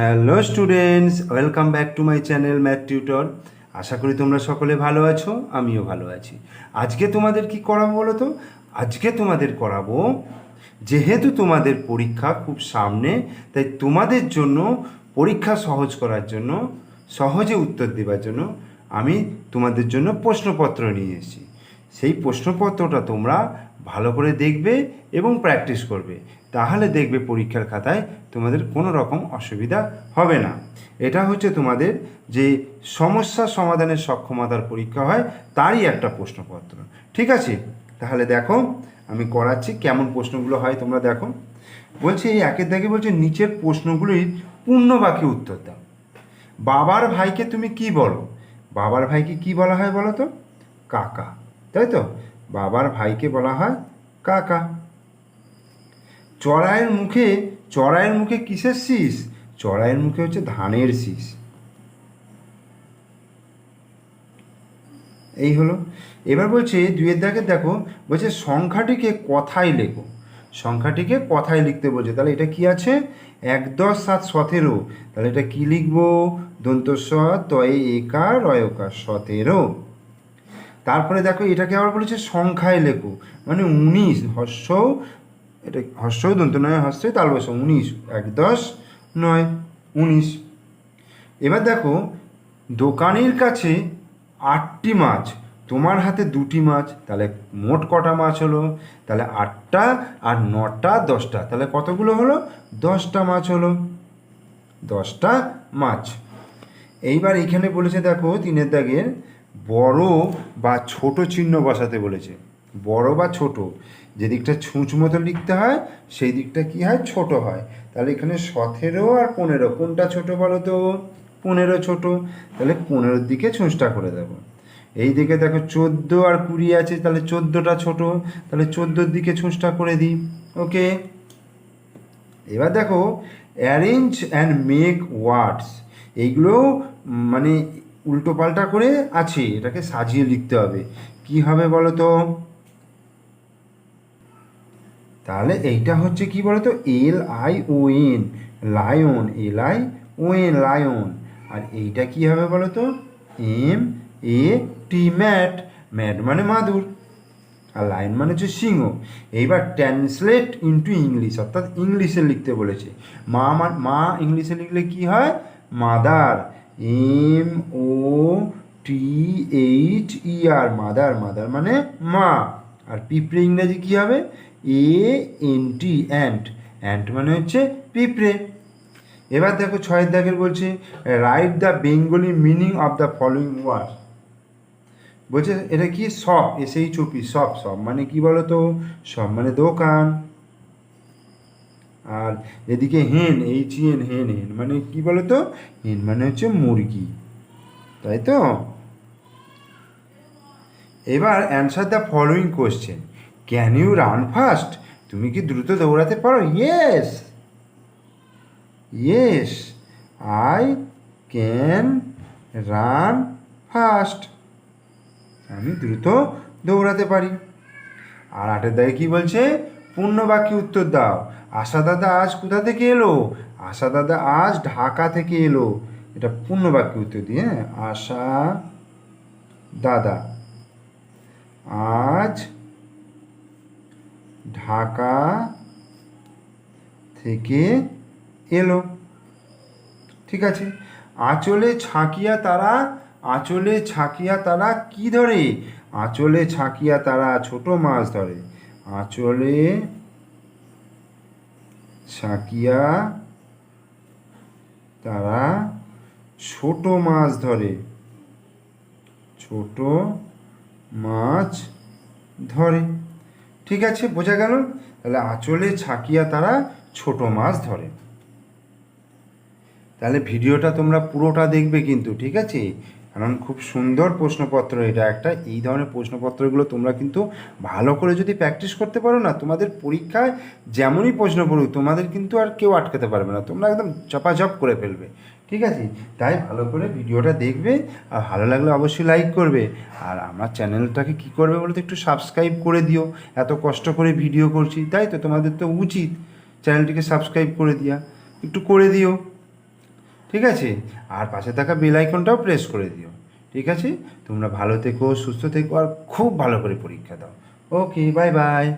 Hello students, welcome back to my channel math tutor. আশা করি তোমরা সকলে ভালো আছো, আমিও ভালো আছি। আজকে তোমাদের কি করাবো বলো তো? আজকে তোমাদের করাবো, যেহেতু তোমাদের পরীক্ষা খুব সামনে, তাই তোমাদের জন্য পরীক্ষা সহজ করার জন্য, সহজে উত্তর দেওয়ার জন্য আমি তোমাদের জন্য প্রশ্নপত্র নিয়ে এসেছি। সেই প্রশ্নপত্রটা তোমরা ভালো করে দেখবে এবং প্র্যাকটিস করবে। তাহলে দেখবে পরীক্ষার খাতায় তোমাদের কোনো রকম অসুবিধা হবে না। এটা হচ্ছে তোমাদের যে সমস্যা সমাধানের সক্ষমতার পরীক্ষা হয়, তারই একটা প্রশ্নপত্র। ঠিক আছে? তাহলে দেখো, আমি করাচ্ছি, কেমন প্রশ্নগুলো হয় তোমরা দেখো। বলছি, এই একের দাগে বলছে, নিচের প্রশ্নগুলির পূর্ণ বাকি উত্তর দাও। বাবার ভাইকে তুমি কি বলো? বাবার ভাইকে কি বলা হয় বলো তো? কাকা। তাই তো বাবার ভাইকে বলা হয় কাকা। চড়াইয়ের মুখে চড়াইয়ের মুখে কিসের শীষ? চড়াইয়ের মুখে হচ্ছে ধানের শীষ। এই হলো। এবার বলছে দুয়ের দাগে দেখো, বলছে সংখ্যাটিকে কথায় লেখো। সংখ্যাটিকে কথায় লিখতে বলছে। তাহলে এটা কি আছে? এক দশ সাত সতেরো। তাহলে এটা কি লিখব? দন্ত স তয়ে একা রয়কা সতেরো। তারপরে দেখো, এটাকে আবার বলেছে সংখ্যায় লেখো। মানে উনিশ, হর্ষ, এটা হর্ষ দন্ত নয় হর্ষ তাল বসো, উনিশ, এক দশ নয়, উনিশ। এবার দেখো, দোকানের কাছে আটটি মাছ, তোমার হাতে দুটি মাছ, তাহলে মোট কটা মাছ হলো? তাহলে আটটা আর নটা দশটা, তাহলে কতগুলো হলো? দশটা মাছ হলো। দশটা মাছ। এইবার এখানে বলেছে দেখো, তিনের দাগের বড় বা ছোট চিহ্ন বসাতে বলেছে। বড় বা ছোট, যে দিকটা ছুঁচ মতো লিখতে হয়, সেই দিকটা কি হয়? ছোট হয়। তাহলে এখানে সতেরো আর পনেরো, কোনটা ছোট বলো তো? পনেরো ছোট। তাহলে পনেরোর দিকে ছুঁচটা করে দেবো। এই দিকে দেখো চোদ্দ আর কুড়ি আছে, তাহলে চোদ্দোটা ছোট। তাহলে চোদ্দোর দিকে ছুঁচটা করে দিই। ওকে? এবার দেখো অ্যারেঞ্জ অ্যান্ড মেক ওয়ার্ডস এইগুলো মানে উল্টো পাল্টা করে আছে, এটাকে সাজিয়ে লিখতে হবে। কি হবে বলো তো তাহলে এইটা হচ্ছে কি বলতো? L I O N lion L I O N lion আর এইটা কি হবে বলো তো M A T mat mat মানে মাদুর। আর লাইন মানে হচ্ছে সিংহ। এইবার ট্রান্সলেট ইন্টু ইংলিশ অর্থাৎ ইংলিশে লিখতে বলেছে। মা- মা ইংলিশে লিখলে কি হয়? Mother. M O T H E R mother mother মানে মা। আর পিঁপড়ে ইংরেজি কি হবে? A N T ant ant মানে হচ্ছে পিঁপড়ে। এবার দেখো ছয়ের দাগের বলছে write the Bengali meaning of the following word বলছে, এটা কি? সব এসেই চুপি সব সব। মানে কি বলো তো সব মানে দোকান। আর এদিকে হেন এইচ এন হেন হেন মানে কি বলো তো হেন মানে হচ্ছে মুরগি। তাই তো? এবার answer the following question can you run fast তুমি কি দ্রুত দৌড়াতে পারো? Yes yes I can run fast আমি দ্রুত দৌড়াতে পারি। আর আটের দাগে কি বলছে? পূর্ণ বাক্যে উত্তর দাও। আশা দাদা আজ কোথা থেকে এলো? আশা দাদা আজ ঢাকা থেকে এলো। এটা পূর্ণ বাক্যে উত্তর দিয়ে হ্যাঁ? আশা দাদা আজ ঢাকা থেকে এলো। ঠিক আছে? আঁচলে ছাকিয়া তারা, আঁচলে ছাকিয়া তারা কি ধরে? আঁচলে ছাকিয়া তারা ছোট মাছ ধরে। আঁচলে ছাকিয়া তারা ছোট মাছ ধরে। ছোট মাছ ধরে। ঠিক আছে, বোঝা গেল? তাহলে আঁচলে ছাকিয়া তারা ছোট মাছ ধরে। তাহলে ভিডিওটা তোমরা পুরোটা দেখবে কিন্তু, ঠিক আছে? কারণ খুব সুন্দর প্রশ্নপত্র এটা। একটা, এই ধরনের প্রশ্নপত্রগুলো তোমরা কিন্তু ভালো করে যদি প্র্যাকটিস করতে পারো না, তোমাদের পরীক্ষায় যেমনই প্রশ্ন পড়ুক, তোমাদের কিন্তু আর কেউ আটকাতে পারবে না। তোমরা একদম চপাচপ করে ফেলবে। ঠিক আছে? তাই ভালো করে ভিডিওটা দেখবে আর ভালো লাগলে অবশ্যই লাইক করবে। আর আমার চ্যানেলটাকে কি করবে বলতে একটু সাবস্ক্রাইব করে দিও। এত কষ্ট করে ভিডিও করছি, তাই তো তোমাদের তো উচিত চ্যানেলটিকে সাবস্ক্রাইব করে দিয়া। একটু করে দিও। ঠিক আছে? আর পাশে থাকা বেল আইকনটাও প্রেস করে দিও। ঠিক আছে? তোমরা ভালো থেকো, সুস্থ থেকো, আর খুব ভালো করে পরীক্ষা দাও। Okay bye bye